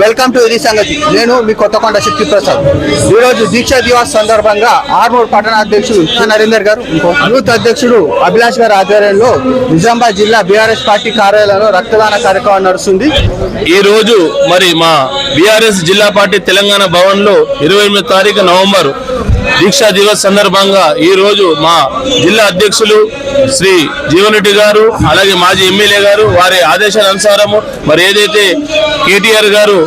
Welcome to ఇది సంగతి నేను మీ కొత్తకొండ శక్తి ప్రసాద్ ఈరోజు దీక్షా దివాస్ సందర్భంగా ఆర్మూర్ పట్టణ అధ్యక్షుడు నరేందర్ గారు యూత్ అధ్యక్షుడు అభిలాష్ గారి ఆధ్వర్యంలో నిజామాబాద్ జిల్లా బీఆర్ఎస్ పార్టీ కార్యాలయంలో రక్తదాన కార్యక్రమం నడుస్తుంది. ఈ రోజు మరి మా బీఆర్ఎస్ జిల్లా పార్టీ తెలంగాణ భవన్లో ఇరవై ఎనిమిది తారీఖు నవంబర్ దీక్షా దివస్ సందర్భంగా ఈ రోజు మా జిల్లా అధ్యక్షులు శ్రీ జీవన్ రెడ్డి గారు అలాగే మాజీ ఎమ్మెల్యే గారు వారి ఆదేశాల అనుసారము మరి ఏదైతే కేటీఆర్ గారు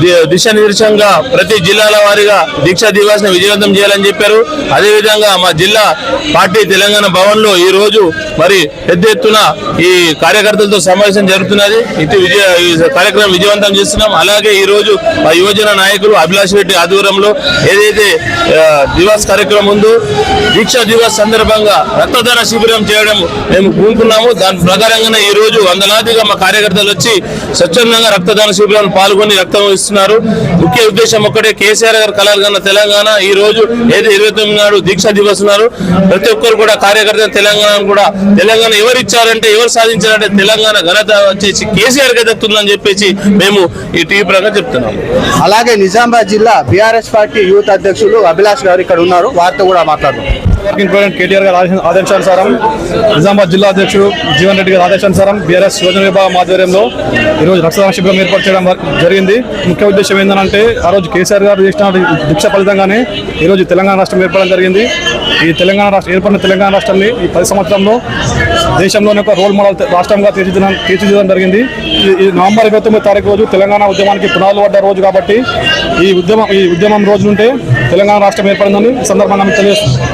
ది- దిశానిర్దేశంగా ప్రతి జిల్లాల వారిగా దీక్షా దివాస్ని విజయవంతం చేయాలని చెప్పారు. అదేవిధంగా మా జిల్లా పార్టీ తెలంగాణ భవన్లో ఈ రోజు మరి పెద్ద ఎత్తున ఈ కార్యకర్తలతో సమావేశం జరుగుతున్నది. ఇది విజయ కార్యక్రమం విజయవంతం చేస్తున్నాం. అలాగే ఈ రోజు మా యువజన నాయకులు అభిలాష్ రెడ్డి ఆధ్వర్యంలో ఏదైతే దివాస్ కార్యక్రమం ముందు దీక్షా దివాస్ సందర్భంగా రక్తదాన శిబిరం చేయడం మేము పూనుకున్నాము దాని ప్రకారంగానే ఈ రోజు వందలాదిగా మా కార్యకర్తలు వచ్చి స్వచ్ఛందంగా రక్తదాన శిబిరంలో పాల్గొని రక్తం ఇస్తున్నారు. ముఖ్య ఉద్దేశం ఒక్కటే కేసీఆర్ గారు కలగన్న తెలంగాణ ఈ రోజు ఏదో ఇరవై తొమ్మిది నాడు దీక్షా దివస్ ఉన్నారు. ప్రతి ఒక్కరు కూడా కార్యకర్త తెలంగాణ కూడా తెలంగాణ ఎవరు ఇచ్చారంటే ఎవరు సాధించారంటే తెలంగాణ ఘనత వచ్చేసి కేసీఆర్కి దక్కుతుందని చెప్పేసి మేము ఈ టీవీ ప్రకారం చెప్తున్నాము. అలాగే నిజామాబాద్ జిల్లా బీఆర్ఎస్ పార్టీ యూత్ అధ్యక్షులు అభిలాష్ గారు ఇక్కడ ఉన్నారు వారితో కూడా మాట్లాడుతాం వర్కింగ్ ప్రెసిడెంట్ కేటీఆర్ గారి ఆదేశానుసారం నిజామాబాద్ జిల్లా అధ్యక్షుడు జీవన్ రెడ్డి గారి ఆదేశానుసారం బీఆర్ఎస్ యోజన విభాగం ఆధ్వర్యంలో ఈరోజు రక్తదాన శిబిరం ఏర్పాటు చేయడం జరిగింది. ముఖ్య ఉద్దేశం ఏంటంటే ఆ రోజు కేసీఆర్ గారు చేసిన దీక్ష ఫలితంగానే ఈరోజు తెలంగాణ రాష్ట్రం ఏర్పడడం జరిగింది. ఈ తెలంగాణ రాష్ట్రం ఏర్పడిన తెలంగాణ రాష్ట్రాన్ని ఈ పది సంవత్సరంలో దేశంలోనే ఒక రోల్ మోడల్ రాష్ట్రంగా తీర్చిదిద్దడం తీర్చిదిద్దడం జరిగింది. ఈ- నవంబర్ ఇరవై తొమ్మిది తారీఖు రోజు తెలంగాణ ఉద్యమానికి పునాదులు పడ్డ రోజు కాబట్టి ఈ ఉద్యమం ఈ ఉద్యమం రోజు నుంటే తెలంగాణ రాష్ట్రం ఏర్పడిందని ఈ సందర్భంగా మీకు తెలియజేస్తున్నాం.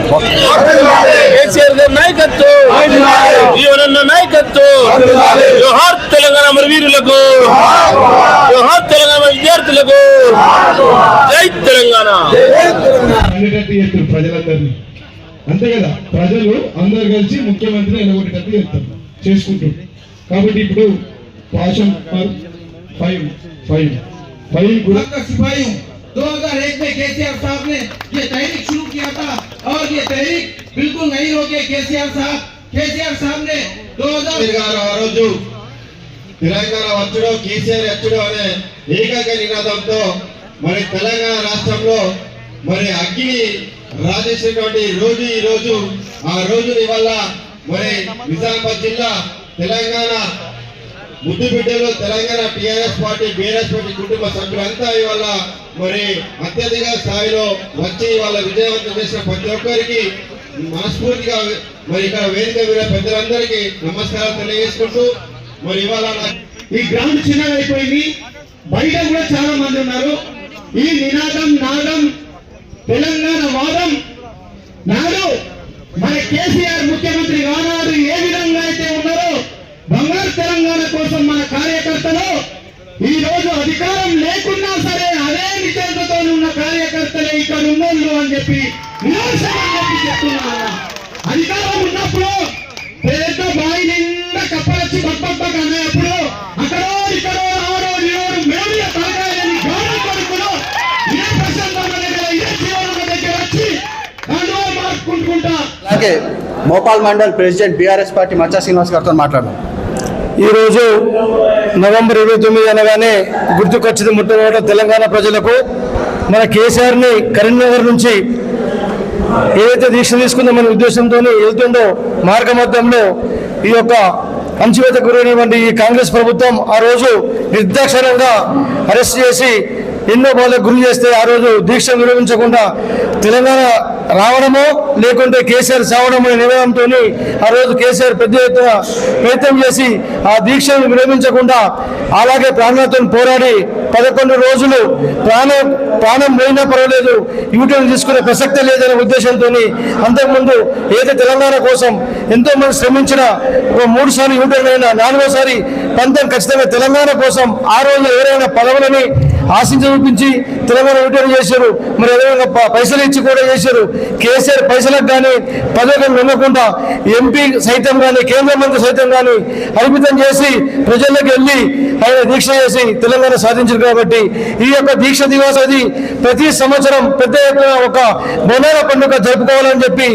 తెలంగాణ మరి వీరులకు జోహార్ తెలంగాణ మరి విద్యార్థులకు. జై తెలంగాణ. ప్రజలందరినీ అంతే కదా ప్రజలు అందరు కలిసి ముఖ్యమంత్రిని ఎలగొట్టేటట్టు చేస్తారు చేసుకుంటారు కాబట్టి ఇప్పుడు పాషన్ ఫైవ్ ఫైవ్ ఫైవ్ కూడా का सिपाही हूँ 2001 में केसीआर साहब ने ये तहरीक शुरू किया था और ये तहरीक बिल्कुल नहीं रोके केसीआर साहब केसीआर साहब ने 2000 గారు ఆ రోజు తెలంగాణ వచ్చుడో కేసీఆర్ వచ్చుడో అనే ఏకైక నినాదంతో మరి తెలంగాణ రాష్ట్రంలో మరి అగ్ని రాజేసినటువంటి రోజు ఈ రోజు ఆ రోజుని వల్ల మరి నిజామాబాద్ జిల్లా తెలంగాణ ముద్దు బిడ్డలు Telangana TRS party BRS party కుటుంబ సభ్యులంతా ఇవాళ మరి అత్యధిక స్థాయిలో వచ్చి వాళ్ళ విజయవంతం చేసిన ప్రతి ఒక్కరికి మనస్ఫూర్తిగా మరి ఇక్కడ వేదిక మీద పెద్దలందరికీ నమస్కారాలు తెలియజేసుకుంటూ మరి ఇవాళ ఈ గ్రౌండ్ చిన్నగా అయిపోయింది బయట కూడా చాలా మంది ఉన్నారు. ఈ నినాదం నాదం తెలంగాణ వాదం నాడు మన కేసీఆర్ ముఖ్యమంత్రి కానాడు ఏ విధంగా అయితే ఉన్నారో బంగారు తెలంగాణ కోసం మన కార్యకర్తలు ఈ రోజు అధికారం లేకున్నా సరే అదే నిషేధతో ఉన్న కార్యకర్తలే ఇక్కడ ఉన్నోళ్ళు అని చెప్పి నిరాశగా చెప్పి చెప్తున్నా అధికారం ఉన్నప్పుడు పెద్ద బాయిని అలాగే Mopal mandal president BRS party Maccha Srinivas గారితో మాట్లాడదాం. ఈరోజు నవంబర్ ఇరవై తొమ్మిది అనగానే గుర్తుకొచ్చింది మొట్టమొదట తెలంగాణ ప్రజలకు మన కేసీఆర్ని కరీంనగర్ నుంచి ఏదైతే దీక్ష తీసుకుందామనే ఉద్దేశంతో వెళ్తుందో మార్గమధ్యంలో ఈ యొక్క అంచువేత గురైనటువంటి ఈ కాంగ్రెస్ ప్రభుత్వం ఆ రోజు నిర్దాక్షణంగా అరెస్ట్ చేసి ఎన్నో బాధలకు గురి చేస్తే ఆ రోజు దీక్ష విరమించకుండా తెలంగాణ రావడమో లేకుంటే కేసీఆర్ చావడమో అనే ఆ రోజు కేసీఆర్ పెద్ద ఎత్తున ప్రయత్నం చేసి ఆ దీక్షను విరమించకుండా అలాగే ప్రాణాలతో పోరాడి పదకొండు రోజులు ప్రాణ ప్రాణం పోయినా పర్వాలేదు యూటర్న్ తీసుకునే ప్రసక్తే లేదనే ఉద్దేశంతో అంతకుముందు ఏదైతే తెలంగాణ కోసం ఎంతో మంది శ్రమించిన ఒక మూడు సార్లు యూటర్న్ అయినా నాలుగోసారి పంతం ఖచ్చితంగా తెలంగాణ కోసం ఆ రోజు ఎవరైనా పదవులని ఆశించి చూపించి తెలంగాణ యూటర్న్ చేశారు. మరి అదేవిధంగా పైసలు ఇచ్చి కూడా చేశారు. కేసీఆర్ పైసలకు కానీ పదవికి నమ్మకుండా ఎంపీ సైతం కానీ కేంద్ర మంత్రి సైతం కానీ అర్పితం చేసి ప్రజల్లోకి వెళ్ళి ఆయన దీక్ష చేసి తెలంగాణ సాధించారు కాబట్టి ఈ యొక్క దీక్ష దివాస్ అది ప్రతి సంవత్సరం పెద్ద ఒక బొనాల పండుగ జరుపుకోవాలని చెప్పి